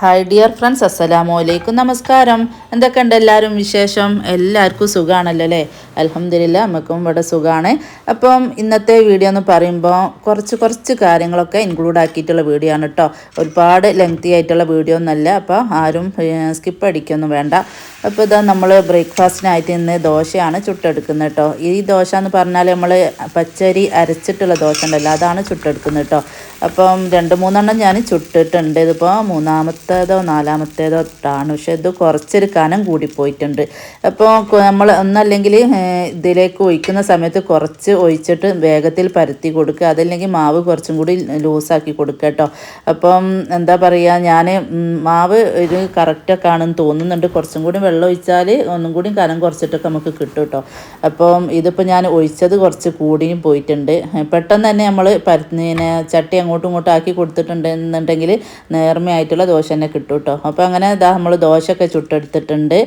Hi dear friends അസ്സലാമലൈക്കും നമസ്കാരം എന്തൊക്കെയുണ്ട് എല്ലാവരും വിശേഷം? എല്ലാവർക്കും സുഖമാണല്ലോ അല്ലേ? അലഹമില്ല നമുക്കും ഇവിടെ സുഖമാണ് അപ്പം ഇന്നത്തെ വീഡിയോ എന്ന് പറയുമ്പോൾ കുറച്ച് കുറച്ച് കാര്യങ്ങളൊക്കെ ഇൻക്ലൂഡ് ആക്കിയിട്ടുള്ള വീഡിയോ ആണ് കേട്ടോ ഒരുപാട് ലെങ്തി ആയിട്ടുള്ള വീഡിയോ ഒന്നല്ല അപ്പോൾ ആരും സ്കിപ്പ് അടിക്കൊന്നും വേണ്ട. അപ്പോൾ ഇതാ നമ്മൾ ബ്രേക്ക്ഫാസ്റ്റിനായിട്ട് ഇന്ന് ദോശയാണ് ചുട്ടെടുക്കുന്നത് കേട്ടോ ഈ ദോശ എന്ന് പറഞ്ഞാൽ നമ്മൾ പച്ചരി അരച്ചിട്ടുള്ള ദോശ ഉണ്ടല്ലോ അതാണ് ചുട്ടെടുക്കുന്നത് കേട്ടോ അപ്പം രണ്ട് മൂന്നെണ്ണം ഞാൻ ചുട്ടിട്ടുണ്ട്. ഇതിപ്പോൾ മൂന്നാമത്തേതോ നാലാമത്തേതോ ഇട്ടാണ് പക്ഷേ ഇത് കുറച്ചൊരു കനം കൂടിപ്പോയിട്ടുണ്ട്. അപ്പോൾ നമ്മൾ ഒന്നല്ലെങ്കിൽ ഇതിലേക്ക് ഒഴിക്കുന്ന സമയത്ത് കുറച്ച് ഒഴിച്ചിട്ട് വേഗത്തിൽ പരത്തി കൊടുക്കുക. അതല്ലെങ്കിൽ മാവ് കുറച്ചും കൂടി ലൂസാക്കി കൊടുക്കുക കേട്ടോ. അപ്പം എന്താ പറയുക ഞാൻ മാവ് ഒരു കറക്റ്റൊക്കെ ആണെന്ന് തോന്നുന്നുണ്ട്. കുറച്ചും കൂടി വെള്ളം ഒഴിച്ചാൽ ഒന്നും കൂടി കനം കുറച്ചിട്ടൊക്കെ നമുക്ക് കിട്ടും കേട്ടോ. അപ്പം ഇതിപ്പോൾ ഞാൻ ഒഴിച്ചത് കുറച്ച് കൂടിയും പോയിട്ടുണ്ട്. പെട്ടെന്ന് തന്നെ നമ്മൾ പരത്തിനെ ചട്ടി അങ്ങോട്ടും ഇങ്ങോട്ടും ആക്കി കൊടുത്തിട്ടുണ്ടെന്നുണ്ടെങ്കിൽ നേർമയായിട്ടുള്ള ദോശ തന്നെ കിട്ടും കേട്ടോ. അപ്പോൾ അങ്ങനെ ഇതാ നമ്മൾ ദോശയൊക്കെ ചുട്ടെടുത്തിട്ടുണ്ട്.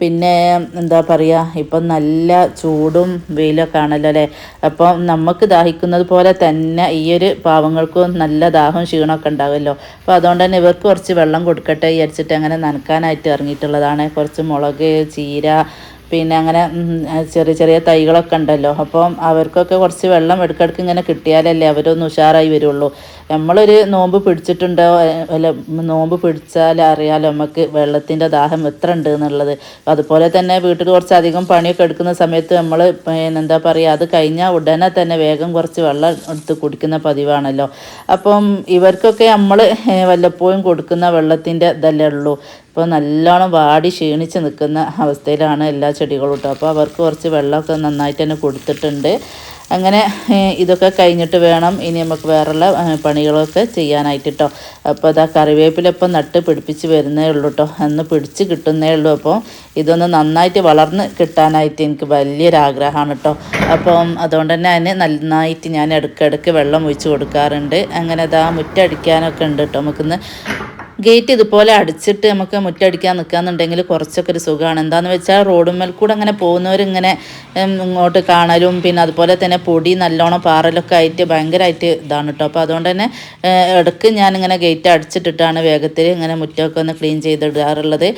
പിന്നെ എന്താ പറയുക ഇപ്പം നല്ല ചൂടും വെയിലൊക്കെ ആണല്ലോ അല്ലേ? അപ്പം നമുക്ക് ദാഹിക്കുന്നത് പോലെ തന്നെ ഈ ഒരു പാവങ്ങൾക്കും നല്ല ദാഹം ക്ഷീണമൊക്കെ ഉണ്ടാവുമല്ലോ അപ്പോൾ അതുകൊണ്ട് തന്നെ ഇവർക്ക് കുറച്ച് വെള്ളം കൊടുക്കട്ടെ വിചാരിച്ചിട്ട് അങ്ങനെ നനക്കാനായിട്ട് ഇറങ്ങിയിട്ടുള്ളതാണ്. കുറച്ച് മുളക് ചീര പിന്നെ അങ്ങനെ ചെറിയ ചെറിയ തൈകളൊക്കെ ഉണ്ടല്ലോ. അപ്പം അവർക്കൊക്കെ കുറച്ച് വെള്ളം എടുക്കടുക്ക് ഇങ്ങനെ കിട്ടിയാലല്ലേ അവരൊന്ന് ഉഷാറായി വരുള്ളൂ. നമ്മളൊരു നോമ്പ് പിടിച്ചിട്ടുണ്ടോ? അല്ല നോമ്പ് പിടിച്ചാൽ അറിയാലോ നമുക്ക് വെള്ളത്തിന്റെ ദാഹം എത്ര ഉണ്ട് എന്നുള്ളത് അതുപോലെ തന്നെ വീട്ടിൽ കുറച്ച് അധികം പണിയൊക്കെ എടുക്കുന്ന സമയത്ത് നമ്മൾ എന്താ പറയുക അത് കഴിഞ്ഞാൽ ഉടനെ തന്നെ വേഗം കുറച്ച് വെള്ളം എടുത്ത് കുടിക്കുന്ന പതിവാണല്ലോ. അപ്പം ഇവർക്കൊക്കെ നമ്മൾ വല്ലപ്പോഴും കൊടുക്കുന്ന വെള്ളത്തിന്റെ ഇതല്ലേ ഉള്ളൂ. ഇപ്പോൾ നല്ലോണം വാടി ക്ഷീണിച്ച് നിൽക്കുന്ന അവസ്ഥയിലാണ് എല്ലാ ചെടികളും കേട്ടോ. അപ്പോൾ അവർക്ക് കുറച്ച് വെള്ളമൊക്കെ നന്നായിട്ട് തന്നെ കൊടുത്തിട്ടുണ്ട്. അങ്ങനെ ഇതൊക്കെ കഴിഞ്ഞിട്ട് വേണം ഇനി നമുക്ക് വേറെയുള്ള പണികളൊക്കെ ചെയ്യാനായിട്ട് കേട്ടോ അപ്പോൾ അതാ കറിവേപ്പില ഇപ്പം നട്ട് പിടിപ്പിച്ച് വരുന്നേ ഉള്ളൂ കേട്ടോ അന്ന് പിടിച്ച് കിട്ടുന്നേ ഉള്ളൂ. അപ്പോൾ ഇതൊന്ന് നന്നായിട്ട് വളർന്ന് കിട്ടാനായിട്ട് എനിക്ക് വലിയൊരാഗ്രഹമാണ് കേട്ടോ അപ്പം അതുകൊണ്ട് തന്നെ അതിന് നന്നായിട്ട് ഞാൻ ഇടയ്ക്കിടയ്ക്ക് വെള്ളം ഒഴിച്ച് കൊടുക്കാറുണ്ട്. അങ്ങനെ അതാ മുറ്റടിക്കാനൊക്കെ ഉണ്ട് കേട്ടോ നമുക്കിന്ന് ഗേറ്റ് ഇതുപോലെ അടിച്ചിട്ട് നമുക്ക് മുറ്റടിക്കാൻ നിൽക്കാന്നുണ്ടെങ്കിൽ കുറച്ചൊക്കെ ഒരു സുഖമാണ്. എന്താണെന്ന് വെച്ചാൽ റോഡുമ്മൽ കൂടെ അങ്ങനെ പോകുന്നവരിങ്ങനെ ഇങ്ങോട്ട് കാണലും പിന്നെ അതുപോലെ തന്നെ പൊടി നല്ലോണം പാറലൊക്കെ ആയിട്ട് ഭയങ്കരമായിട്ട് ഇതാണ് കേട്ടോ അപ്പോൾ അതുകൊണ്ട് തന്നെ ഇടയ്ക്ക് ഞാനിങ്ങനെ ഗേറ്റ് അടിച്ചിട്ടിട്ടാണ് വേഗത്തിൽ ഇങ്ങനെ മുറ്റമൊക്കെ ഒന്ന് ക്ലീൻ ചെയ്തിടാറുള്ളത്.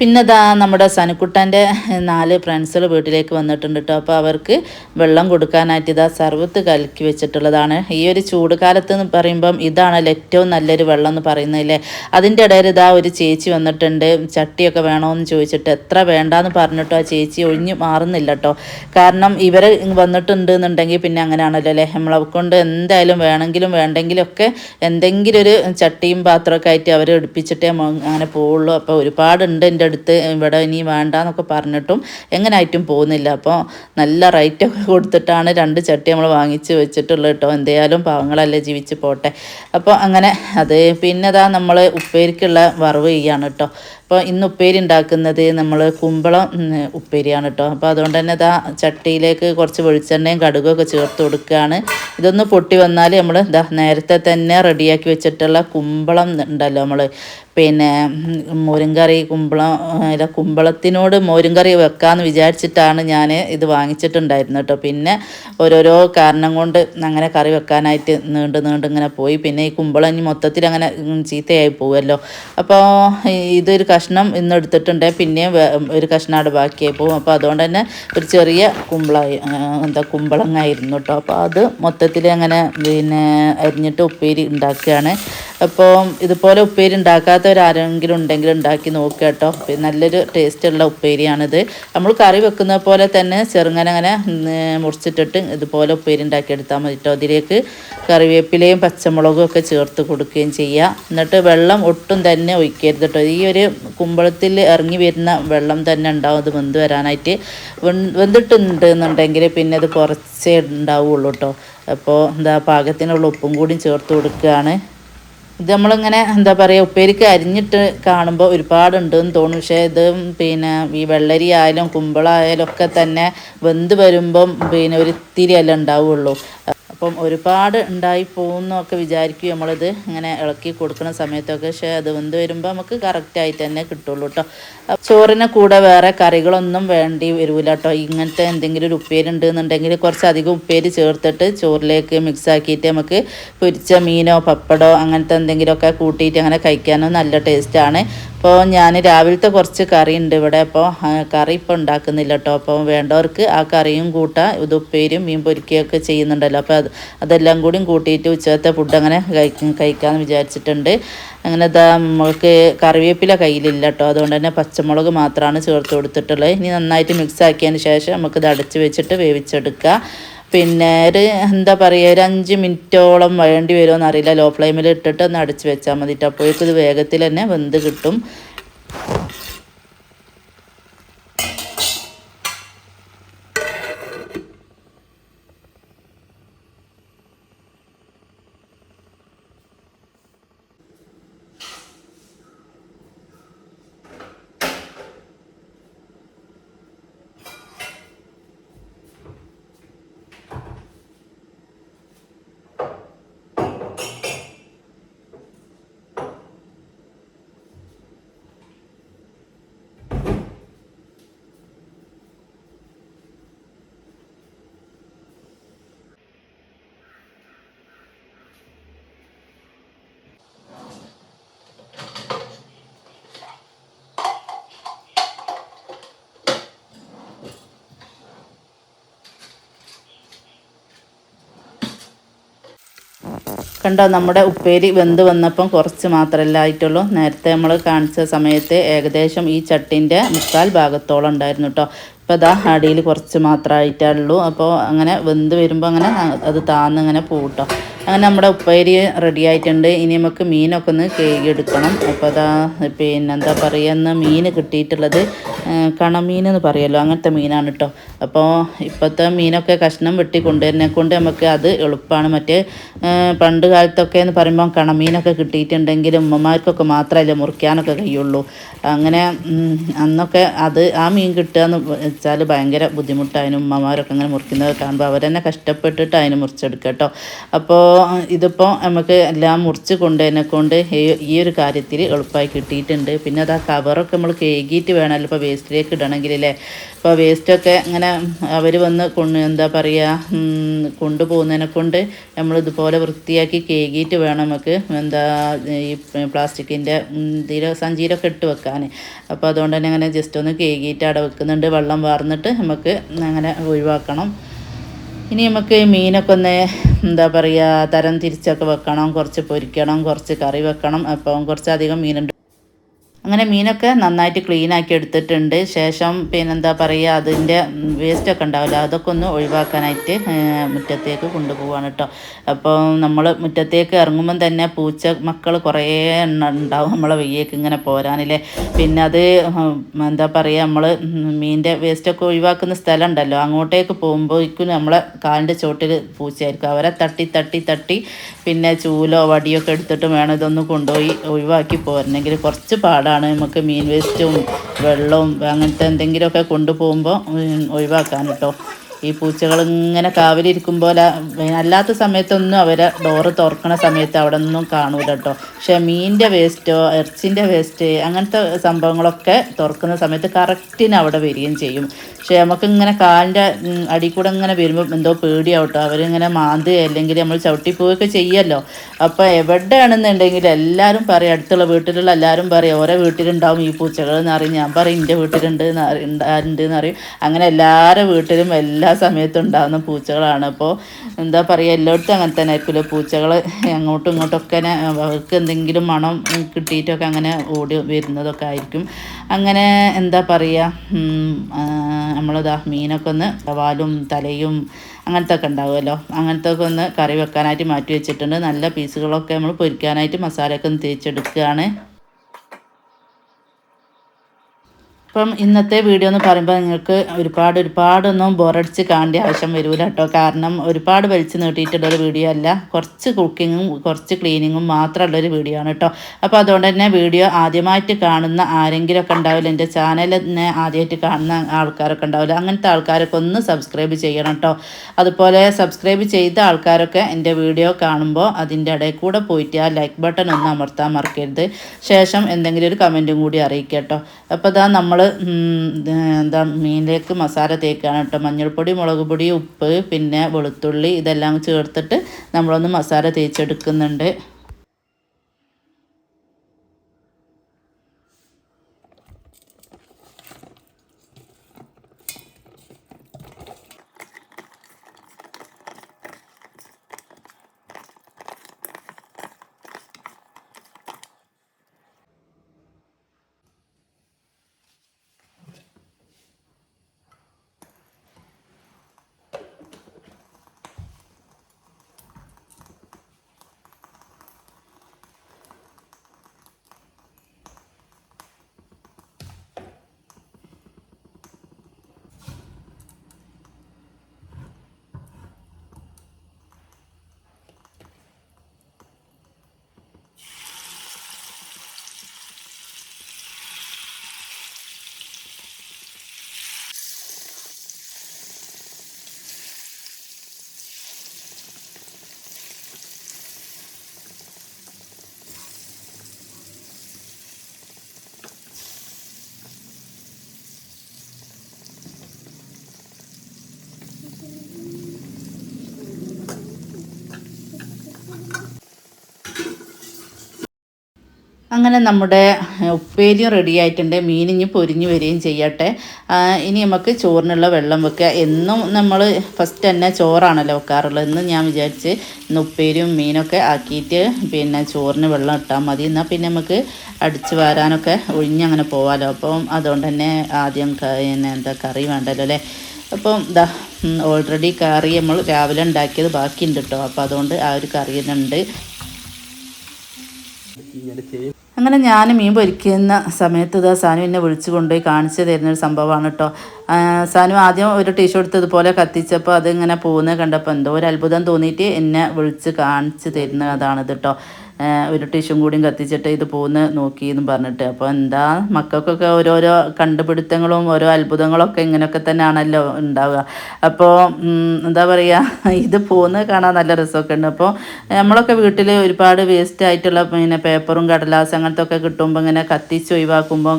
പിന്നെ ദാ നമ്മുടെ സനുക്കുട്ടന്റെ നാല് ഫ്രണ്ട്സുകൾ വീട്ടിലേക്ക് വന്നിട്ടുണ്ട് കേട്ടോ അപ്പോൾ അവർക്ക് വെള്ളം കൊടുക്കാനായിട്ട് ഇതാ സർവത്ത് കലക്കി വെച്ചിട്ടുള്ളതാണ്. ഈ ഒരു ചൂട് കാലത്ത് എന്ന് പറയുമ്പം ഇതാണല്ലോ ഏറ്റവും നല്ലൊരു വെള്ളം എന്ന് പറയുന്നതില്ലേ അതിന്റെ ഇടയിൽ ഇതാ ഒരു ചേച്ചി വന്നിട്ടുണ്ട്. ചട്ടിയൊക്കെ വേണമെന്ന് ചോദിച്ചിട്ട് എത്ര വേണ്ടാന്ന് പറഞ്ഞിട്ടോ ആ ചേച്ചി ഒഴിഞ്ഞു മാറുന്നില്ല കേട്ടോ കാരണം ഇവർ വന്നിട്ടുണ്ട് എന്നുണ്ടെങ്കിൽ പിന്നെ അങ്ങനെയാണല്ലോ അല്ലേ? നമ്മളെ കൊണ്ട് എന്തായാലും വേണമെങ്കിലും വേണ്ടെങ്കിലും ഒക്കെ എന്തെങ്കിലും ഒരു ചട്ടിയും പാത്രമൊക്കെ ആയിട്ട് അവർ എടുപ്പിച്ചിട്ടേ അങ്ങനെ പോവുള്ളൂ. അപ്പോൾ ഒരുപാടുണ്ട് എന്റെ അടുത്ത് ഇവിടെ ഇനി വേണ്ട എന്നൊക്കെ പറഞ്ഞിട്ടും എങ്ങനായിട്ടും പോകുന്നില്ല. അപ്പോൾ നല്ല റേറ്റൊക്കെ കൊടുത്തിട്ടാണ് രണ്ട് ചട്ടി നമ്മൾ വാങ്ങിച്ച് വെച്ചിട്ടുള്ളത് കേട്ടോ. എന്തായാലും പാവങ്ങളല്ലേ ജീവിച്ച് പോട്ടെ. അപ്പോൾ അങ്ങനെ അത് പിന്നെ അതാ നമ്മൾ ഉപ്പേരിക്കുള്ള വറവ് ചെയ്യാണ് കേട്ടോ. അപ്പോൾ ഇന്ന് ഉപ്പേരി ഉണ്ടാക്കുന്നത് നമ്മൾ കുമ്പളം ഉപ്പേരിയാണ് കേട്ടോ അപ്പോൾ അതുകൊണ്ട് തന്നെ ഇതാ ചട്ടിയിലേക്ക് കുറച്ച് വെളിച്ചെണ്ണയും കടുകൊക്കെ ചേർത്ത് കൊടുക്കുകയാണ് ഇതൊന്ന് പൊട്ടി വന്നാൽ നമ്മൾ ഇതാ നേരത്തെ തന്നെ റെഡിയാക്കി വെച്ചിട്ടുള്ള കുമ്പളം ഉണ്ടല്ലോ നമ്മൾ പിന്നെ മോരുംകറി കുമ്പളം അല്ല കുമ്പളത്തിനോട് മോരുംകറി വെക്കാമെന്ന് വിചാരിച്ചിട്ടാണ് ഞാൻ ഇത് വാങ്ങിച്ചിട്ടുണ്ടായിരുന്നത് കേട്ടോ പിന്നെ ഓരോരോ കാരണം കൊണ്ട് അങ്ങനെ കറി വെക്കാനായിട്ട് നീണ്ട് നീണ്ട് ഇങ്ങനെ പോയി. പിന്നെ ഈ കുമ്പളം ഇനി മൊത്തത്തിൽ അങ്ങനെ ചീത്തയായി പോവുമല്ലോ അപ്പോൾ ഇതൊരു കഷ്ണം ഇന്ന് എടുത്തിട്ടുണ്ട്. പിന്നെയും ഒരു കഷ്ണാട് ബാക്കിയായി പോകും അപ്പോൾ അതുകൊണ്ട് തന്നെ ഒരു ചെറിയ കുമ്പളായി എന്താ കുമ്പളങ്ങായിരുന്നു കേട്ടോ അപ്പോൾ അത് മൊത്തത്തിൽ അങ്ങനെ പിന്നെ അരിഞ്ഞിട്ട് ഉപ്പേരി ഉണ്ടാക്കുകയാണ്. അപ്പോൾ ഇതുപോലെ ഉപ്പേരി ഉണ്ടാക്കാത്തവരാരെങ്കിലും ഉണ്ടെങ്കിൽ ഉണ്ടാക്കി നോക്കുക കേട്ടോ നല്ലൊരു ടേസ്റ്റുള്ള ഉപ്പേരിയാണിത്. നമ്മൾ കറി വെക്കുന്ന പോലെ തന്നെ ചെറുങ്ങനെ അങ്ങനെ മുറിച്ചിട്ടിട്ട് ഇതുപോലെ ഉപ്പേരി ഉണ്ടാക്കിയെടുത്താൽ മതി കേട്ടോ അതിലേക്ക് കറിവേപ്പിലയും പച്ചമുളകും ഒക്കെ ചേർത്ത് കൊടുക്കുകയും ചെയ്യുക എന്നിട്ട് വെള്ളം ഒട്ടും തന്നെ ഒഴിക്കരുത് കേട്ടോ ഈ ഒരു കുമ്പളത്തിൽ ഇറങ്ങി വരുന്ന വെള്ളം തന്നെ ഉണ്ടാവും. അത് വെന്ത് വരാനായിട്ട് വെന്തിട്ടുണ്ട് എന്നുണ്ടെങ്കിൽ പിന്നെ അത് കുറച്ചേ ഉണ്ടാവുള്ളൂ കേട്ടോ അപ്പോൾ എന്താ പാകത്തിനുള്ള ഉപ്പും കൂടി ചേർത്ത് കൊടുക്കുകയാണ്. ഇത് നമ്മളിങ്ങനെ എന്താ പറയുക ഉപ്പേരിക്ക് അരിഞ്ഞിട്ട് കാണുമ്പോൾ ഒരുപാടുണ്ടെന്ന് തോന്നും പക്ഷേ ഇത് പിന്നെ ഈ വെള്ളരി ആയാലും കുമ്പളായാലും ഒക്കെ തന്നെ വെന്ത് വരുമ്പം പിന്നെ ഒരു ഇത്തിരി അല്ല ഉണ്ടാവുള്ളൂ. അപ്പം ഒരുപാട് ഉണ്ടായി പോകുന്നൊക്കെ വിചാരിക്കും നമ്മളിത് ഇങ്ങനെ ഇളക്കി കൊടുക്കുന്ന സമയത്തൊക്കെ. പക്ഷേ അത് വെന്ത് വരുമ്പോൾ നമുക്ക് കറക്റ്റായിട്ട് തന്നെ കിട്ടുള്ളൂ കേട്ടോ ചോറിന് കൂടെ വേറെ കറികളൊന്നും വേണ്ടി വരില്ല കേട്ടോ ഇങ്ങനത്തെ എന്തെങ്കിലും ഒരു ഉപ്പേരി ഉണ്ടെന്നുണ്ടെങ്കിൽ കുറച്ചധികം ഉപ്പേരി ചേർത്തിട്ട് ചോറിലേക്ക് മിക്സ് ആക്കിയിട്ട് നമുക്ക് പൊരിച്ച മീനോ പപ്പടോ അങ്ങനത്തെ എന്തെങ്കിലുമൊക്കെ കൂട്ടിയിട്ട് അങ്ങനെ കഴിക്കാനോ നല്ല ടേസ്റ്റാണ് അപ്പോൾ ഞാൻ രാവിലത്തെ കുറച്ച് കറി ഉണ്ട് ഇവിടെ അപ്പോൾ കറി ഇപ്പോൾ ഉണ്ടാക്കുന്നില്ല കേട്ടോ അപ്പോൾ വേണ്ടവർക്ക് ആ കറിയും കൂട്ടാം. ഇത് ഉപ്പേരും മീൻ പൊരിക്കുകയൊക്കെ ചെയ്യുന്നുണ്ടല്ലോ. അപ്പോൾ അത് അതെല്ലാം കൂടിയും കൂട്ടിയിട്ട് ഉച്ചത്തെ ഫുഡ് അങ്ങനെ കഴിക്കും കഴിക്കാമെന്ന് വിചാരിച്ചിട്ടുണ്ട്. അങ്ങനെ ദാ നമ്മൾക്ക് കറിവേപ്പില കയ്യിലില്ല കേട്ടോ അതുകൊണ്ട് തന്നെ പച്ചമുളക് മാത്രമാണ് ചേർത്ത് കൊടുത്തിട്ടുള്ളത്. ഇനി നന്നായിട്ട് മിക്സ് ആക്കിയതിന് ശേഷം നമുക്കിത് അടച്ച് വെച്ചിട്ട് വേവിച്ചെടുക്കുക പിന്നെ ഒരു എന്താ പറയുക ഒരു അഞ്ച് മിനിറ്റോളം വേണ്ടി വരുമോ എന്നറിയില്ല ലോ ഫ്ലെയിമിൽ ഇട്ടിട്ട് ഒന്ന് അടച്ച് വെച്ചാൽ മതിയിട്ട് അപ്പോഴേക്കും ഇത് വേഗത്തിൽ തന്നെ വെന്ത് കിട്ടും. കണ്ടോ? നമ്മുടെ ഉപ്പേരി വെന്ത് വന്നപ്പം കുറച്ച് മാത്രമല്ല ആയിട്ടുള്ളൂ. നേരത്തെ നമ്മൾ കാണിച്ച സമയത്ത് ഏകദേശം ഈ ചട്ടിന്റെ മുക്കാൽ ഭാഗത്തോളം ഉണ്ടായിരുന്നു കേട്ടോ ഇപ്പോൾ അതാ അടിയിൽ കുറച്ച് മാത്രമായിട്ടുള്ളൂ അപ്പോൾ അങ്ങനെ വെന്ത് വരുമ്പോൾ അങ്ങനെ അത് താന്ന് പോകും പോകട്ടോ അങ്ങനെ നമ്മുടെ ഉപ്പേരി റെഡി ആയിട്ടുണ്ട്. ഇനി നമുക്ക് മീനൊക്കെ ഒന്ന് കഴുകിയെടുക്കണം. അപ്പോൾ അതാ പിന്നെ എന്താ പറയുക മീൻ കിട്ടിയിട്ടുള്ളത് കണമീൻ എന്ന് പറയുമല്ലോ അങ്ങനത്തെ മീനാണ് കേട്ടോ അപ്പോൾ ഇപ്പോഴത്തെ മീനൊക്കെ കഷ്ണം വെട്ടി കൊണ്ടുവരുന്നതിനെ കൊണ്ട് നമുക്ക് അത് എളുപ്പമാണ് മറ്റേ പണ്ട് കാലത്തൊക്കെ എന്ന് പറയുമ്പോൾ കണമീനൊക്കെ കിട്ടിയിട്ടുണ്ടെങ്കിൽ ഉമ്മമാർക്കൊക്കെ മാത്രമല്ലേ മുറിക്കാനൊക്കെ കഴിയുള്ളൂ. അങ്ങനെ അന്നൊക്കെ അത് ആ മീൻ കിട്ടുക എന്ന് വെച്ചാൽ ഭയങ്കര ബുദ്ധിമുട്ടായിരുന്നു ഉമ്മമാരൊക്കെ അങ്ങനെ മുറിക്കുന്നത് കാണുമ്പോൾ അവരെന്നെ കഷ്ടപ്പെട്ടിട്ട് അതിന് മുറിച്ചെടുക്കുക കേട്ടോ അപ്പോൾ ഇതിപ്പോൾ നമുക്ക് എല്ലാം മുറിച്ച് കൊണ്ടുതന്നെ കൊണ്ട് ഈ ഒരു കാര്യത്തിൽ എളുപ്പമായി കിട്ടിയിട്ടുണ്ട്. പിന്നെ അത് ആ കവറൊക്കെ നമ്മൾ കേകിയിട്ട് വേണമല്ലോ ഇപ്പോൾ വേസ്റ്റിലേക്ക് ഇടണമെങ്കിൽ അല്ലേ? ഇപ്പോൾ വേസ്റ്റൊക്കെ ഇങ്ങനെ അവർ വന്ന് കൊണ്ട് എന്താ പറയുക കൊണ്ടുപോകുന്നതിനെ കൊണ്ട് നമ്മൾ ഇതുപോലെ വൃത്തിയാക്കി കേകിയിട്ട് വേണം നമുക്ക് എന്താ ഈ പ്ലാസ്റ്റിക്കിന്റെ ഇതിൽ സഞ്ചീരൊക്കെ ഇട്ട് വെക്കാൻ. അപ്പോൾ അതുകൊണ്ട് തന്നെ അങ്ങനെ ജസ്റ്റ് ഒന്ന് കേകിയിട്ട് അവിടെ വെക്കുന്നുണ്ട്. വെള്ളം വാർന്നിട്ട് നമുക്ക് അങ്ങനെ ഒഴിവാക്കണം. ഇനി നമുക്ക് മീനൊക്കെ ഒന്ന് എന്താ പറയുക തരം തിരിച്ചൊക്കെ വെക്കണം കുറച്ച് പൊരിക്കണം കുറച്ച് കറി വെക്കണം. അപ്പം കുറച്ചധികം മീനുണ്ട്. അങ്ങനെ മീനൊക്കെ നന്നായിട്ട് ക്ലീൻ ആക്കി എടുത്തിട്ടുണ്ട്. ശേഷം പിന്നെന്താ പറയുക അതിന്റെ വേസ്റ്റൊക്കെ ഉണ്ടാവില്ല. അതൊക്കെ ഒന്ന് ഒഴിവാക്കാനായിട്ട് മുറ്റത്തേക്ക് കൊണ്ടുപോവാണ് കേട്ടോ അപ്പോൾ നമ്മൾ മുറ്റത്തേക്ക് ഇറങ്ങുമ്പം തന്നെ പൂച്ച മക്കൾ കുറേ എണ്ണം ഉണ്ടാവും. നമ്മളെ വെയ്യേക്ക് ഇങ്ങനെ പോരാനില്ലേ. പിന്നെ അത് എന്താ പറയുക നമ്മൾ മീനിന്റെ വേസ്റ്റൊക്കെ ഒഴിവാക്കുന്ന സ്ഥലം ഉണ്ടല്ലോ അങ്ങോട്ടേക്ക് പോകുമ്പോഴേക്കും നമ്മളെ കാലിന്റെ ചോട്ടിൽ പൂച്ചയായിരിക്കും. അവരെ തട്ടി തട്ടി തട്ടി പിന്നെ ചൂലോ വടിയൊക്കെ എടുത്തിട്ട് വേണം ഇതൊന്ന് കൊണ്ടുപോയി ഒഴിവാക്കി പോരണമെങ്കിൽ കുറച്ച് പാടാണ് ആണ് നമുക്ക് മീൻ വേസ്റ്റും വെള്ളവും അങ്ങനത്തെ എന്തെങ്കിലുമൊക്കെ കൊണ്ടുപോകുമ്പോൾ ഒഴിവാക്കാൻ കേട്ടോ. ഈ പൂച്ചകൾ ഇങ്ങനെ കാവലിരിക്കുമ്പോൾ അല്ലാത്ത സമയത്തൊന്നും അവരെ ഡോറ് തുറക്കണ സമയത്ത് അവിടെ ഒന്നും കാണൂല കേട്ടോ പക്ഷെ മീനിന്റെ വേസ്റ്റോ എർച്ചിന്റെ വേസ്റ്റ് അങ്ങനത്തെ സംഭവങ്ങളൊക്കെ തുറക്കുന്ന സമയത്ത് കറക്റ്റിന് അവിടെ വരികയും ചെയ്യും. പക്ഷെ നമുക്ക് ഇങ്ങനെ കാലിന്റെ അടി കൂടെ ഇങ്ങനെ വരുമ്പോൾ എന്തോ പേടിയാവട്ടോ. അവരിങ്ങനെ മാന്ത് അല്ലെങ്കിൽ നമ്മൾ ചവിട്ടി ചെയ്യുമല്ലോ അപ്പോൾ എവിടെയാണെന്നുണ്ടെങ്കിൽ എല്ലാവരും പറയും അടുത്തുള്ള വീട്ടിലുള്ള എല്ലാവരും പറയും ഓരോ വീട്ടിലുണ്ടാവും ഈ പൂച്ചകൾ എന്ന് അറിയും ഞാൻ പറയും എന്റെ വീട്ടിലുണ്ട് ഉണ്ട് എന്ന് പറയും. അങ്ങനെ എല്ലാവരുടെ വീട്ടിലും എല്ലാ സമയത്തും ഉണ്ടാകുന്ന പൂച്ചകളാണ്. അപ്പോൾ എന്താ പറയുക എല്ലായിടത്തും അങ്ങനെ തന്നെ ആയിരിക്കുമല്ലോ പൂച്ചകൾ അങ്ങോട്ടും ഇങ്ങോട്ടൊക്കെ അവർക്ക് എന്തെങ്കിലും മണം കിട്ടിയിട്ടൊക്കെ അങ്ങനെ ഓടി വരുന്നതൊക്കെ ആയിരിക്കും. അങ്ങനെ എന്താ പറയുക നമ്മളിതാ മീനൊക്കെ ഒന്ന് വാലും തലയും അങ്ങനത്തെ ഒക്കെ ഉണ്ടാവുമല്ലോ. അങ്ങനത്തെ ഒക്കെ ഒന്ന് കറി വെക്കാനായിട്ട് മാറ്റി വെച്ചിട്ടുണ്ട്. നല്ല പീസുകളൊക്കെ നമ്മൾ പൊരിക്കാനായിട്ട് മസാലയൊക്കെ ഒന്ന് തേച്ചെടുക്കുകയാണ്. അപ്പം ഇന്നത്തെ വീഡിയോ എന്ന് പറയുമ്പോൾ നിങ്ങൾക്ക് ഒരുപാട് ഒരുപാടൊന്നും ബോറടിച്ച് കാണേണ്ട ആവശ്യം വരില്ല കേട്ടോ. കാരണം ഒരുപാട് വലിച്ചു നീട്ടിയിട്ടുള്ളൊരു വീഡിയോ അല്ല. കുറച്ച് കുക്കിങ്ങും കുറച്ച് ക്ലീനിങ്ങും മാത്രമുള്ളൊരു വീഡിയോ ആണ് കേട്ടോ. അപ്പോൾ അതുകൊണ്ട് തന്നെ വീഡിയോ ആദ്യമായിട്ട് കാണുന്ന ആരെങ്കിലുമൊക്കെ ഉണ്ടാവില്ല എന്റെ ചാനൽ തന്നെ ആദ്യമായിട്ട് കാണുന്ന ആൾക്കാരൊക്കെ ഉണ്ടാവില്ല അങ്ങനത്തെ ആൾക്കാരൊക്കെ ഒന്ന് സബ്സ്ക്രൈബ് ചെയ്യണം കേട്ടോ. അതുപോലെ സബ്സ്ക്രൈബ് ചെയ്ത ആൾക്കാരൊക്കെ എന്റെ വീഡിയോ കാണുമ്പോൾ അതിന്റെ ഇടയിൽ കൂടെ പോയിട്ട് ആ ലൈക്ക് ബട്ടൺ ഒന്ന് അമർത്താൻ മറക്കരുത്. ശേഷം എന്തെങ്കിലും ഒരു കമന്റും കൂടി അറിയിക്കാം കേട്ടോ. അപ്പോൾ ഇതാ നമ്മൾ എന്താ മീനിലേക്ക് മസാല തേക്കുകയാണ് കേട്ടോ. മഞ്ഞൾപ്പൊടി മുളക് പൊടി ഉപ്പ് പിന്നെ വെളുത്തുള്ളി ഇതെല്ലാം ചേർത്തിട്ട് നമ്മളൊന്ന് മസാല തേച്ചെടുക്കുന്നുണ്ട്. അങ്ങനെ നമ്മുടെ ഉപ്പേരിയും റെഡി ആയിട്ടുണ്ട്. ഇനി പൊരിഞ്ഞ് വരികയും ചെയ്യട്ടെ. ഇനി നമുക്ക് ചോറിനുള്ള വെള്ളം വെക്കുക. എന്നും നമ്മൾ ഫസ്റ്റ് തന്നെ ചോറാണല്ലോ വെക്കാറുള്ളത്. എന്ന് ഞാൻ വിചാരിച്ച് ഇന്ന് ഉപ്പേരിയും മീനൊക്കെ ആക്കിയിട്ട് പിന്നെ ചോറിന് വെള്ളം ഇട്ടാൽ മതി. എന്നാൽ പിന്നെ നമുക്ക് അടിച്ചു വാരാനൊക്കെ ഒഴിഞ്ഞങ്ങനെ പോകാമല്ലോ അപ്പം അതുകൊണ്ട് തന്നെ ആദ്യം എന്താ കറി വേണ്ടല്ലോ അല്ലേ? അപ്പം ഇതാ ഓൾറെഡി കറി നമ്മൾ രാവിലെ ഉണ്ടാക്കിയത് ബാക്കിയുണ്ട് കേട്ടോ. അപ്പോൾ അതുകൊണ്ട് ആ ഒരു കറി തന്നെ ഉണ്ട്. അങ്ങനെ ഞാൻ മീൻ പൊരിക്കുന്ന സമയത്ത് ഇതാ സാനു എന്നെ വിളിച്ചു കൊണ്ടുപോയി കാണിച്ചു തരുന്നൊരു സംഭവമാണ് കേട്ടോ സാനു ആദ്യം ഒരു ടീഷർട്ട് ഇതുപോലെ കത്തിച്ചപ്പോൾ അതിങ്ങനെ പോകുന്നത് കണ്ടപ്പോൾ എന്തോ ഒരു അത്ഭുതം തോന്നിയിട്ട് എന്നെ വിളിച്ച് കാണിച്ചു തരുന്നതാണിത് കേട്ടോ ഒരു ടിഷ്യും കൂടിയും കത്തിച്ചിട്ട് ഇത് പോകുന്ന നോക്കി എന്ന് പറഞ്ഞിട്ട്. അപ്പോൾ എന്താ? മക്കൾക്കൊക്കെ ഓരോരോ കണ്ടുപിടുത്തങ്ങളും ഓരോ അത്ഭുതങ്ങളൊക്കെ ഇങ്ങനെയൊക്കെ തന്നെയാണല്ലോ ഉണ്ടാവുക. അപ്പോൾ എന്താ പറയുക ഇത് പോകുന്നത് കാണാൻ നല്ല രസമൊക്കെ ഉണ്ട്. അപ്പോൾ നമ്മളൊക്കെ വീട്ടിൽ ഒരുപാട് വേസ്റ്റ് ആയിട്ടുള്ള പിന്നെ പേപ്പറും കടലാസ് അങ്ങനത്തെ ഒക്കെ കിട്ടുമ്പോൾ ഇങ്ങനെ കത്തിച്ച് ഒഴിവാക്കുമ്പോൾ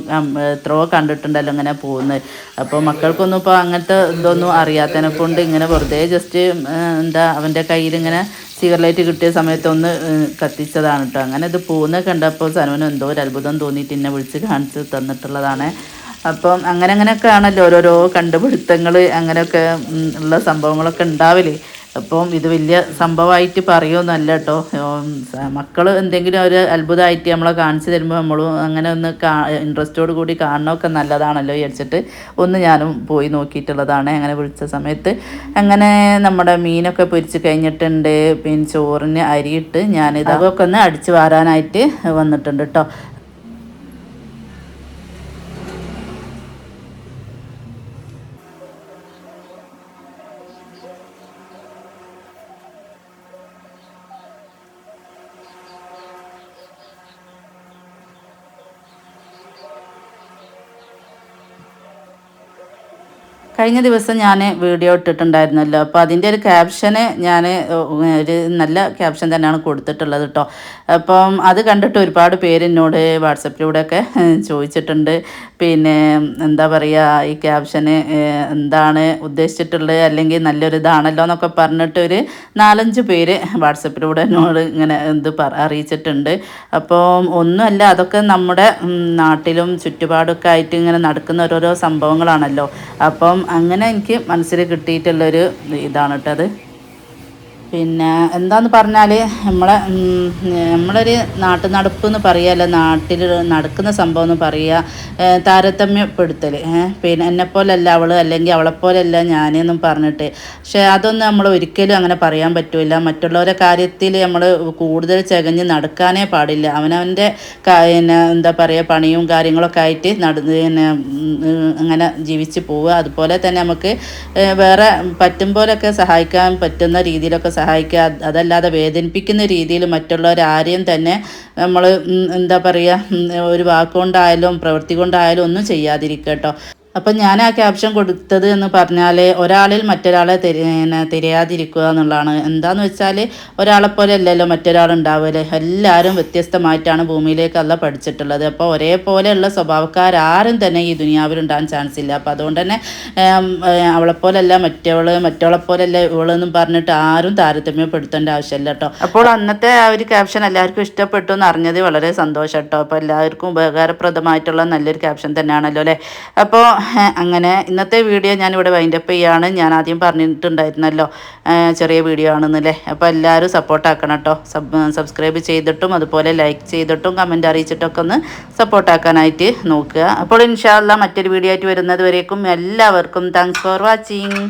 എത്രയോ കണ്ടിട്ടുണ്ടല്ലോ ഇങ്ങനെ പോകുന്നത് അപ്പോൾ മക്കൾക്കൊന്നും ഇപ്പോൾ അങ്ങനത്തെ ഇതൊന്നും അറിയാത്തതിനെ കൊണ്ട് ഇങ്ങനെ വെറുതെ ജസ്റ്റ് എന്താ അവന്റെ കയ്യിൽ ഇങ്ങനെ സിഗർലൈറ്റ് കിട്ടിയ സമയത്ത് ഒന്ന് കത്തിച്ചതാണ് കേട്ടോ അങ്ങനെ ഇത് പോകുന്ന കണ്ടപ്പോൾ സനുവിന് എന്തോ ഒരു അത്ഭുതം തോന്നിയിട്ട് എന്നെ വിളിച്ച് കാണിച്ച് തന്നിട്ടുള്ളതാണ്. അപ്പം അങ്ങനെ അങ്ങനെയൊക്കെ ആണല്ലോ ഓരോരോ കണ്ടുപിടുത്തങ്ങൾ അങ്ങനെയൊക്കെ ഉള്ള സംഭവങ്ങളൊക്കെ ഉണ്ടാവില്ലേ അപ്പം ഇത് വലിയ സംഭവമായിട്ട് പറയുമെന്നല്ല കേട്ടോ. മക്കൾ എന്തെങ്കിലും ഒരു അത്ഭുതമായിട്ട് നമ്മളെ കാണിച്ചു തരുമ്പോൾ നമ്മളും അങ്ങനെ ഒന്ന് കാ ഇൻട്രസ്റ്റോട് കൂടി കാണണമൊക്കെ നല്ലതാണല്ലോ വിചാരിച്ചിട്ട് ഒന്ന് ഞാനും പോയി നോക്കിയിട്ടുള്ളതാണ്. അങ്ങനെ വിളിച്ച സമയത്ത് അങ്ങനെ നമ്മുടെ മീനൊക്കെ പൊരിച്ച് കഴിഞ്ഞിട്ടുണ്ട്. പിന്നെ ചോറിന് അരിയിട്ട് ഞാൻ ഇതൊക്കെ ഒന്ന് അടിച്ചു വാരാനായിട്ട് വന്നിട്ടുണ്ട് കേട്ടോ. കഴിഞ്ഞ ദിവസം ഞാൻ വീഡിയോ ഇട്ടിട്ടുണ്ടായിരുന്നല്ലോ. അപ്പോൾ അതിന്റെ ഒരു ക്യാപ്ഷന് ഞാൻ ഒരു നല്ല ക്യാപ്ഷൻ തന്നെയാണ് കൊടുത്തിട്ടുള്ളത് കേട്ടോ അപ്പം അത് കണ്ടിട്ട് ഒരുപാട് പേര് എന്നോട് വാട്സപ്പിലൂടെയൊക്കെ ചോദിച്ചിട്ടുണ്ട്. പിന്നെ എന്താ പറയുക ഈ ക്യാപ്ഷന് എന്താണ് ഉദ്ദേശിച്ചിട്ടുള്ളത്? അല്ലെങ്കിൽ നല്ലൊരു ഇതാണല്ലോ എന്നൊക്കെ പറഞ്ഞിട്ട് ഒരു നാലഞ്ച് പേര് വാട്സപ്പിലൂടെ എന്നോട് ഇങ്ങനെ എന്ത് അറിയിച്ചിട്ടുണ്ട്. അപ്പോൾ ഒന്നുമല്ല അതൊക്കെ നമ്മുടെ നാട്ടിലും ചുറ്റുപാടൊക്കെ ആയിട്ട് ഇങ്ങനെ നടക്കുന്ന ഓരോരോ സംഭവങ്ങളാണല്ലോ. അപ്പം അങ്ങനെ എനിക്ക് മനസ്സിൽ കിട്ടിയിട്ടുള്ളൊരു ഇതാണ് കേട്ടത് പിന്നെ എന്താന്ന് പറഞ്ഞാൽ നമ്മളെ നമ്മളൊരു നാട്ടു നടപ്പ് എന്ന് പറയുക നാട്ടിൽ നടക്കുന്ന സംഭവം എന്ന് പറയുക താരതമ്യപ്പെടുത്തൽ പിന്നെ എന്നെപ്പോലല്ല അവൾ അല്ലെങ്കിൽ അവളെപ്പോലല്ല ഞാനെന്നും പറഞ്ഞിട്ട്. പക്ഷേ അതൊന്നും നമ്മൾ ഒരിക്കലും അങ്ങനെ പറയാൻ പറ്റില്ല മറ്റുള്ളവരെ കാര്യത്തിൽ നമ്മൾ കൂടുതൽ ചകഞ്ഞ് നടക്കാനേ പാടില്ല. അവനവന്റെ പിന്നെ എന്താ പറയുക പണിയും കാര്യങ്ങളൊക്കെ ആയിട്ട് നട പിന്നെ അങ്ങനെ ജീവിച്ച് പോവുക. അതുപോലെ തന്നെ നമുക്ക് വേറെ പറ്റും പോലൊക്കെ സഹായിക്കാൻ പറ്റുന്ന രീതിയിലൊക്കെ സഹായിക്കുക. അത് അതല്ലാതെ വേദനിപ്പിക്കുന്ന രീതിയിൽ മറ്റുള്ളവരാരെയും തന്നെ നമ്മൾ എന്താ പറയുക ഒരു വാക്കുകൊണ്ടായാലും പ്രവൃത്തി കൊണ്ടായാലും ഒന്നും ചെയ്യാതിരിക്കട്ടോ കേട്ടോ അപ്പം ഞാൻ ആ ക്യാപ്ഷൻ കൊടുത്തത് എന്ന് പറഞ്ഞാൽ ഒരാളിൽ മറ്റൊരാളെ തിരയാതിരിക്കുക എന്നുള്ളതാണ്. എന്താന്ന് വെച്ചാൽ ഒരാളെ പോലെ അല്ലല്ലോ മറ്റൊരാൾ ഉണ്ടാവില്ലേ എല്ലാവരും വ്യത്യസ്തമായിട്ടാണ് ഭൂമിയിലേക്ക് പഠിച്ചിട്ടുള്ളത്. അപ്പോൾ ഒരേപോലെയുള്ള സ്വഭാവക്കാരും തന്നെ ഈ ദുനിയാവിൽ ഉണ്ടാകാൻ ചാൻസ് ഇല്ല അപ്പോൾ അതുകൊണ്ട് തന്നെ അവളെപ്പോലല്ല മറ്റവൾ മറ്റവളെപ്പോലല്ല ഇവളെന്നും പറഞ്ഞിട്ട് ആരും താരതമ്യപ്പെടുത്തേണ്ട ആവശ്യമില്ല കേട്ടോ അപ്പോൾ അന്നത്തെ ആ ഒരു ക്യാപ്ഷൻ എല്ലാവർക്കും ഇഷ്ടപ്പെട്ടു എന്ന് അറിഞ്ഞത് വളരെ സന്തോഷം കേട്ടോ അപ്പോൾ എല്ലാവർക്കും ഉപകാരപ്രദമായിട്ടുള്ള നല്ലൊരു ക്യാപ്ഷൻ തന്നെയാണല്ലോ അല്ലേ? അപ്പോൾ അങ്ങനെ ഇന്നത്തെ വീഡിയോ ഞാനിവിടെ വൈൻഡപ്പ് ചെയ്യാണ്. ഞാൻ ആദ്യം പറഞ്ഞിട്ടുണ്ടായിരുന്നല്ലോ ചെറിയ വീഡിയോ ആണെന്നല്ലേ. അപ്പോൾ എല്ലാവരും സപ്പോർട്ടാക്കണം കേട്ടോ. സബ് സബ്സ്ക്രൈബ് ചെയ്തിട്ടും അതുപോലെ ലൈക്ക് ചെയ്തിട്ടും കമന്റ് അറിയിച്ചിട്ടൊക്കെ ഒന്ന് സപ്പോർട്ടാക്കാനായിട്ട് നോക്കുക. അപ്പോൾ ഇൻഷാല്ല മറ്റൊരു വീഡിയോ ആയിട്ട് വരുന്നത് വരേക്കും. എല്ലാവർക്കും താങ്ക്സ് ഫോർ വാച്ചിങ്